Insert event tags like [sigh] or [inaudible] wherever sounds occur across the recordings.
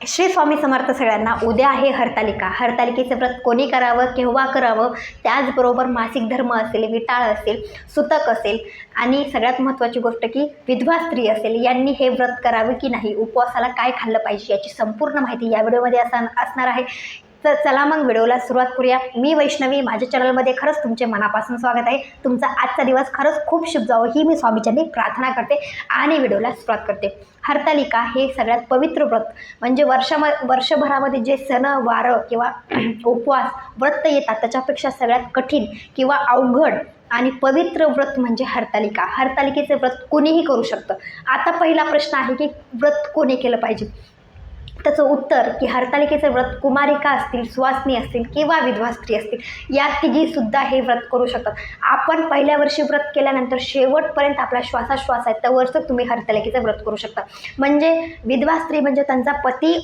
श्री स्वामी समर्थ सगळ्यांना उद्या आहे हरतालिका. हरतालिकेचं व्रत कोणी करावं केव्हा करावं? त्याचबरोबर मासिक धर्म असेल विटाळ असेल सुतक असेल आणि सगळ्यात महत्त्वाची गोष्ट की विधवा स्त्री असेल यांनी हे व्रत करावे की नाही? उपवासाला काय खाल्लं पाहिजे याची संपूर्ण माहिती या व्हिडिओमध्ये असा असणार आहे. तर चला मग व्हिडिओला सुरुवात करूया. मी वैष्णवी माझ्या चॅनलमध्ये खरंच तुमचे मनापासून स्वागत आहे. तुमचा आजचा दिवस खरंच खूप शुभ जावं ही मी स्वामीच्यांनी प्रार्थना करते आणि व्हिडिओला सुरुवात करते. हरतालिका हे सगळ्यात पवित्र व्रत. म्हणजे वर्षाम वर्षभरामध्ये जे सण वारं किंवा [clears throat] उपवास व्रत येतात त्याच्यापेक्षा सगळ्यात कठीण किंवा अवघड आणि पवित्र व्रत म्हणजे हरतालिका. हरतालिकेचे व्रत कोणीही करू शकतं. आता पहिला प्रश्न आहे की व्रत कोणी केलं पाहिजे? त्याचं उत्तर की हरतालिकेचे व्रत कुमारिका असतील सुवासनी असतील किंवा विधवा स्त्री असतील या तिघीसुद्धा हे व्रत करू शकतात. आपण पहिल्या वर्षी व्रत केल्यानंतर शेवटपर्यंत आपला श्वासाश्वास आहे त्यावरच तुम्ही हरतालिकेचं व्रत करू शकता. म्हणजे विधवा स्त्री म्हणजे त्यांचा पती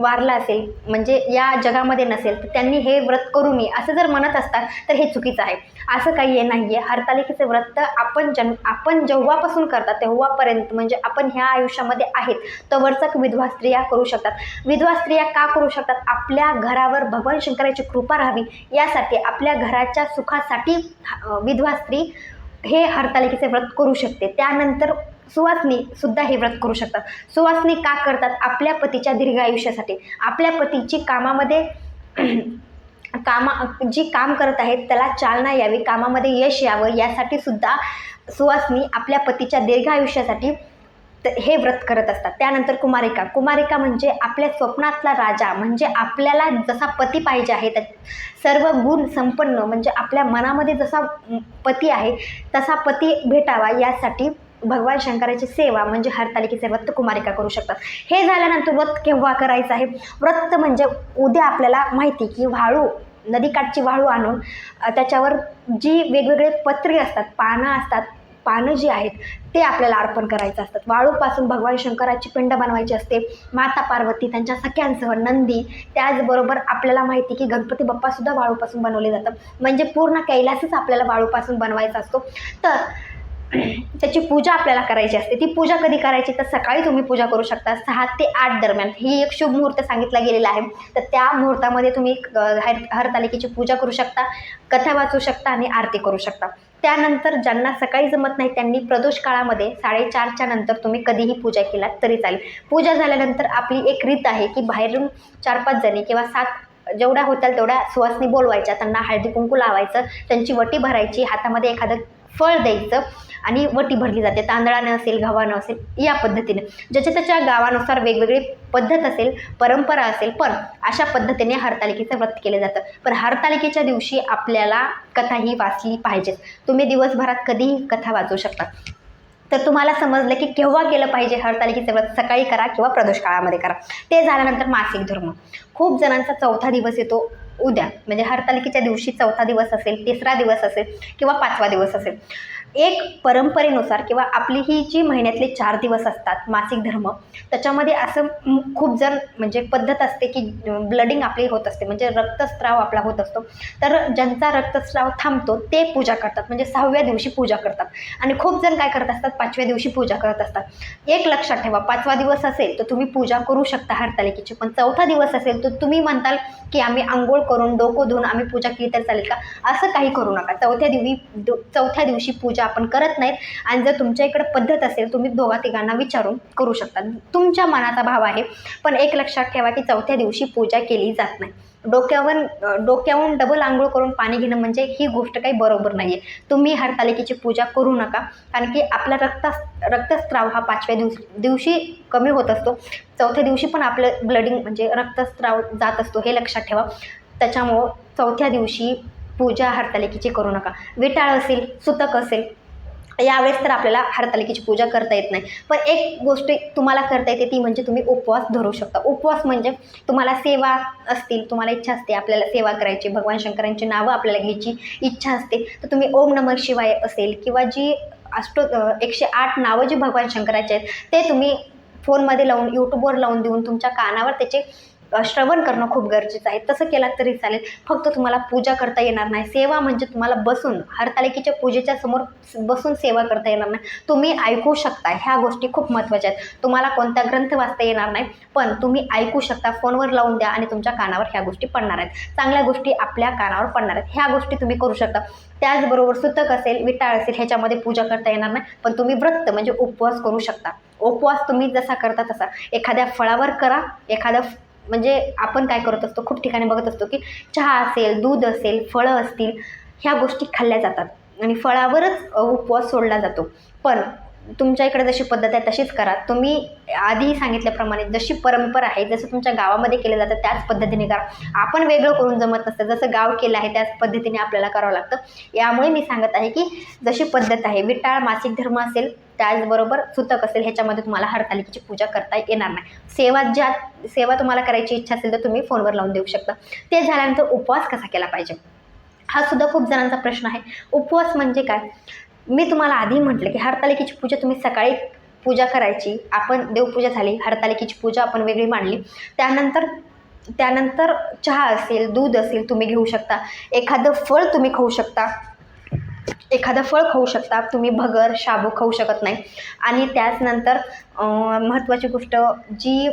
वारला असेल म्हणजे या जगामध्ये नसेल तर त्यांनी हे व्रत करू नये. असं जर म्हणत असतात तर हे चुकीचं आहे. असं काही हे नाही आहे हरतालिकेचे व्रत आपण जन आपण जेव्हापासून करतात तेव्हापर्यंत म्हणजे आपण ह्या आयुष्यामध्ये आहेत तवरचक विधवा स्त्रिया करू शकतात. विधवा स्त्रिया का करू शकतात? आपल्या घरावर भगवान शंकराची कृपा राहावी यासाठी आपल्या घराच्या सुखासाठी विधवा स्त्री हे हरतालिकेचे व्रत करू शकते. त्यानंतर सुवासनी सुद्धा हे व्रत करू शकतात. सुवासनी का करतात? आपल्या पतीच्या दीर्घ आयुष्यासाठी. आपल्या पतीची कामामध्ये [clears throat] कामा जी काम करत आहेत त्याला चालना यावी कामामध्ये यश यावं यासाठी सुद्धा सुवासनी आपल्या पतीच्या दीर्घ आयुष्यासाठी त- हे व्रत करत असतात. त्यानंतर कुमारिका. कुमारिका म्हणजे आपल्या स्वप्नातला राजा. म्हणजे आपल्याला जसा पती पाहिजे आहे त्या सर्व गुण संपन्न म्हणजे आपल्या मनामध्ये जसा पती आहे तसा पती भेटावा यासाठी भगवान शंकराची सेवा म्हणजे हरतालिकेचे व्रत कुमारिका करू शकतात. हे झाल्यानंतर व्रत केव्हा करायचं आहे? व्रत म्हणजे उद्या आपल्याला माहिती की वाळू नदीकाठची वाळू आणून त्याच्यावर जी वेगवेगळे पत्रे असतात पानं असतात पानं जी आहेत ते आपल्याला अर्पण करायचं असतात वाळूपासून भगवान शंकराची पिंड बनवायची असते. माता पार्वती त्यांच्या सख्यांसह नंदी त्याचबरोबर आपल्याला माहिती की गणपती बाप्पासुद्धा वाळूपासून बनवले जातं म्हणजे पूर्ण कैलासच आपल्याला वाळूपासून बनवायचा असतो. तर त्याची पूजा आपल्याला करायची असते. ती पूजा कधी करायची? तर सकाळी तुम्ही पूजा करू शकता सहा ते आठ दरम्यान. ही एक शुभ मुहूर्त सांगितला गेलेला आहे. तर त्या मुहूर्तामध्ये तुम्ही हर हरतालिकेची पूजा करू शकता कथा वाचू शकता आणि आरती करू शकता. त्यानंतर ज्यांना सकाळी जमत नाही त्यांनी प्रदोष काळामध्ये साडेचारच्या नंतर तुम्ही कधीही पूजा केलात तरी चालेल. पूजा झाल्यानंतर आपली एक रीत आहे की बाहेरून चार पाच जणी किंवा सात जेवढ्या होत्या तेवढ्या सुवासनी बोलवायच्या. त्यांना हळदी कुंकू लावायचं. त्यांची वटी भरायची. हातामध्ये एखादं फळ द्यायचं. आणि वटी भरली जाते. तांदळानं असेल गव्हानं असेल या पद्धतीने. ज्याच्या त्याच्या गावानुसार वेगवेगळी पद्धत असेल परंपरा असेल पण अशा पद्धतीने हरतालिकेचं व्रत केलं जातं. पण हरतालिकेच्या दिवशी आपल्याला कथा ही वाचली पाहिजेत तुम्ही दिवसभरात कधीही कथा वाचू शकता. तर तुम्हाला समजलं की केव्हा केलं पाहिजे हरतालिकेचं व्रत? सकाळी करा किंवा प्रदोष काळामध्ये करा. ते झाल्यानंतर मासिक धर्म. खूप जणांचा चौथा दिवस येतो उद्या. म्हणजे हरतालिकेच्या दिवशी चौथा दिवस असेल तिसरा दिवस असेल किंवा पाचवा दिवस असेल. एक परंपरेनुसार किंवा आपली ही जी महिन्यातले चार दिवस असतात मासिक धर्म त्याच्यामध्ये असं खूप जण म्हणजे पद्धत असते की ब्लडिंग आपली होत असते म्हणजे रक्तस्राव आपला होत असतो तर ज्यांचा रक्तस्राव थांबतो ते पूजा करतात म्हणजे सहाव्या दिवशी पूजा करतात. आणि खूप जण काय करत असतात पाचव्या दिवशी पूजा करत असतात. एक लक्षात ठेवा पाचवा दिवस असेल तर तुम्ही पूजा करू शकता हरतालिकेची पण चौथा दिवस असेल तर तुम्ही म्हणताल की आम्ही आंघोळ करून डोकं धुवून आम्ही पूजा केली तर चालेल का? असं काही करू नका. चौथ्या दिवशी चौथ्या दिवशी पूजा आपण करत नाहीत आणि जर तुमच्या इकडे पद्धत असेल तुम्ही दोघा तिघांना विचारून करू शकता. तुमच्या मनाचा भाव आहे पण एक लक्षात ठेवा की चौथ्या दिवशी पूजा केली जात नाही. डोक्यावर डोक्यावरून डबल आंघोळ करून पाणी घेणं म्हणजे ही गोष्ट काही बरोबर नाही आहे तुम्ही हरतालिकेची पूजा करू नका कारण की आपला रक्त रक्तस्त्राव हा पाचव्या दिवस दिवशी कमी होत असतो. चौथ्या दिवशी पण आपलं ब्लडिंग म्हणजे रक्तस्त्राव जात असतो हे लक्षात ठेवा. त्याच्यामुळं चौथ्या दिवशी पूजा हरतालिकेची करू नका. विटाळ असेल सुतक असेल यावेळेस तर आपल्याला हरतालिकेची पूजा करता येत नाही. पण एक गोष्ट तुम्हाला करता येते ती म्हणजे तुम्ही उपवास धरू शकता. उपवास म्हणजे तुम्हाला सेवा असतील तुम्हाला इच्छा असते आपल्याला सेवा करायची भगवान शंकरांची नावं आपल्याला घ्यायची इच्छा असते तर तुम्ही ओम नमः शिवाय असेल किंवा जी अष्टो एकशे आठ नावं जी भगवान शंकराचे आहेत ते तुम्ही फोनमध्ये लावून यूट्यूबवर लावून देऊन तुमच्या कानावर त्याचे श्रवण करणं खूप गरजेचं आहे. तसं केलात तरी चालेल. फक्त तुम्हाला पूजा करता येणार नाही. सेवा म्हणजे तुम्हाला बसून हरतालिकेच्या पूजेच्या समोर बसून सेवा करता येणार नाही. तुम्ही ऐकू शकता. ह्या गोष्टी खूप महत्त्वाच्या आहेत. तुम्हाला कोणता ग्रंथ वाचता येणार नाही पण तुम्ही ऐकू शकता. फोनवर लावून द्या आणि तुमच्या कानावर ह्या गोष्टी पडणार आहेत. चांगल्या गोष्टी आपल्या कानावर पडणार आहेत. ह्या गोष्टी तुम्ही करू शकता. त्याचबरोबर सुतक असेल विटाळ असेल ह्याच्यामध्ये पूजा करता येणार नाही पण तुम्ही व्रत म्हणजे उपवास करू शकता. उपवास तुम्ही जसा करता तसा. एखाद्या फळावर करा एखाद्या म्हणजे आपण काय करत असतो खूप ठिकाणी बघत असतो की चहा असेल दूध असेल फळं असतील ह्या गोष्टी खाल्ल्या जातात आणि फळावरच उपवास सोडला जातो. पण तुमच्या इकडे जशी पद्धत आहे तशीच करा. तुम्ही आधी सांगितल्याप्रमाणे जशी परंपरा आहे जसं तुमच्या गावामध्ये केलं जातं त्याच पद्धतीने करा. आपण वेगळं करून जमत नसतं. जसं गाव केलं आहे त्याच पद्धतीने आपल्याला करावं लागतं. यामुळे मी सांगत आहे की जशी पद्धत आहे विटाळ मासिक धर्म असेल त्याचबरोबर सुतक असेल ह्याच्यामध्ये तुम्हाला हरतालिकेची पूजा करता येणार नाही. सेवा ज्या सेवा तुम्हाला करायची इच्छा असेल तर तुम्ही फोनवर लावून देऊ शकता. ते झाल्यानंतर उपवास कसा केला पाहिजे? हा सुद्धा खूप जणांचा प्रश्न आहे. उपवास म्हणजे काय? मी तुम्हाला आधी म्हटलं की हरतालिकेची पूजा तुम्ही सकाळी पूजा करायची. आपण देवपूजा झाली हरतालिकेची पूजा आपण वेगळी मांडली. त्यानंतर त्यानंतर चहा असेल दूध असेल तुम्ही घेऊ शकता. एखादं फळ तुम्ही खाऊ शकता. एखादं फळ खाऊ शकता. तुम्ही भगर शाबू खाऊ शकत नाही. आणि त्याचनंतर महत्त्वाची गोष्ट जी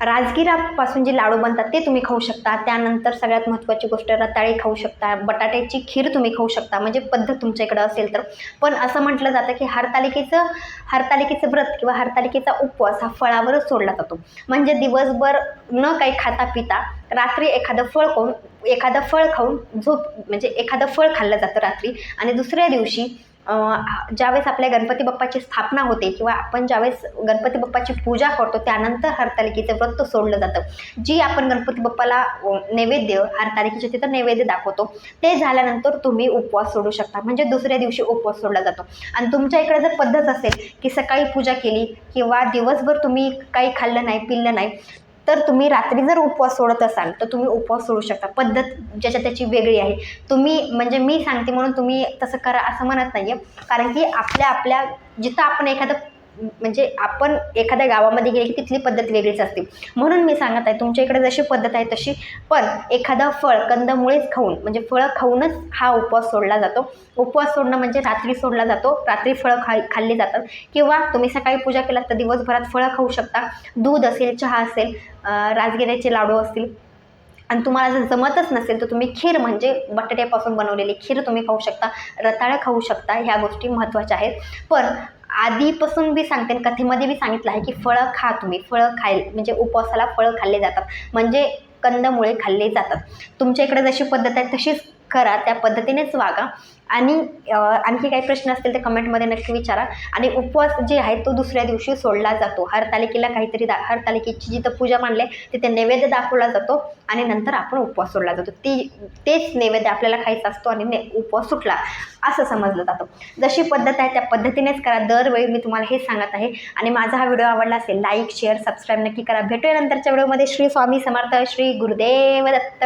राजगिरापासून जे लाडू बनतात ते तुम्ही खाऊ शकता. त्यानंतर सगळ्यात महत्त्वाची गोष्ट रताळी खाऊ शकता. बटाट्याची खीर तुम्ही खाऊ शकता. म्हणजे पद्धत तुमच्या इकडं असेल तर. पण असं म्हटलं जातं की हरतालिकेचं हरतालिकेचं व्रत किंवा हरतालिकेचा उपवास हा फळावरच सोडला जातो. म्हणजे दिवसभर न काही खाता पिता रात्री एखादं फळ खाऊन एखादं फळ खाऊन झोप म्हणजे एखादं फळ खाल्लं जातं रात्री. आणि दुसऱ्या दिवशी ज्यावेळेस आपल्या गणपती बाप्पाची स्थापना होते किंवा आपण ज्यावेळेस गणपती बाप्पाची पूजा करतो त्यानंतर हरतालिकेचं व्रत सोडलं जातं. जी आपण गणपती बाप्पाला नैवेद्य हरतालिकेचे तिथं नैवेद्य दाखवतो ते झाल्यानंतर तुम्ही उपवास सोडू शकता. म्हणजे दुसऱ्या दिवशी उपवास सोडला जातो. आणि तुमच्या इकडे जर पद्धत असेल की सकाळी पूजा केली किंवा दिवसभर तुम्ही काही खाल्लं नाही पिल्लं नाही तर तुम्ही रात्री जर उपवास सोडत असाल तर तुम्ही उपवास सोडू शकता. पद्धत ज्याच्या त्याची वेगळी आहे. तुम्ही म्हणजे मी सांगते म्हणून तुम्ही तसं करा असं म्हणत नाही आहे कारण की आपल्या आपल्या जिथं आपण एखादं म्हणजे आपण एखाद्या गावामध्ये गेले की तिथली पद्धत वेगळीच असते. म्हणून मी सांगत आहे तुमच्या इकडे जशी पद्धत आहे तशी. पण एखादं फळ कंदमुळेच खाऊन म्हणजे फळं खाऊनच हा उपवास सोडला जातो. उपवास सोडणं म्हणजे रात्री सोडला जातो. रात्री फळं खा खाल्ली जातात. किंवा तुम्ही सकाळी पूजा केलात तर दिवसभरात फळं खाऊ शकता. दूध असेल चहा असेल राजगिऱ्याचे लाडू असतील. आणि तुम्हाला जर जमतच नसेल तर तुम्ही खीर म्हणजे बटाट्यापासून बनवलेली खीर तुम्ही खाऊ शकता. रताळं खाऊ शकता. ह्या गोष्टी महत्त्वाच्या आहेत. पण आधीपासून मी सांगते आणि कथेमध्ये मी सांगितलं आहे की फळं खा तुम्ही. फळं खाय म्हणजे उपवासाला फळं खाल्ले जातात. म्हणजे कंदमुळे खाल्ले जातात. तुमच्या इकडे जशी पद्धत आहे तशीच करा त्या पद्धतीनेच वागा. आणि आणखी काही प्रश्न असतील ते कमेंटमध्ये नक्की विचारा. आणि उपवास जे आहे तो दुसऱ्या दिवशी सोडला जातो. हरतालिकेला काहीतरी दा हरतालिकेची जिथं पूजा मांडली आहे तिथे नैवेद्य दाखवला जातो आणि नंतर आपण उपवास सोडला जातो. ती तेच नैवेद्य आपल्याला खायचा असतो आणि ने उपवास सुटला असं समजलं जातं. जशी पद्धत आहे त्या पद्धतीनेच करा. दरवेळी मी तुम्हाला हे सांगत आहे. आणि माझा हा व्हिडिओ आवडला असेल लाईक शेअर सबस्क्राईब नक्की करा. भेटूया नंतरच्या व्हिडिओमध्ये. श्री स्वामी समर्थ श्री गुरुदेव दत्त.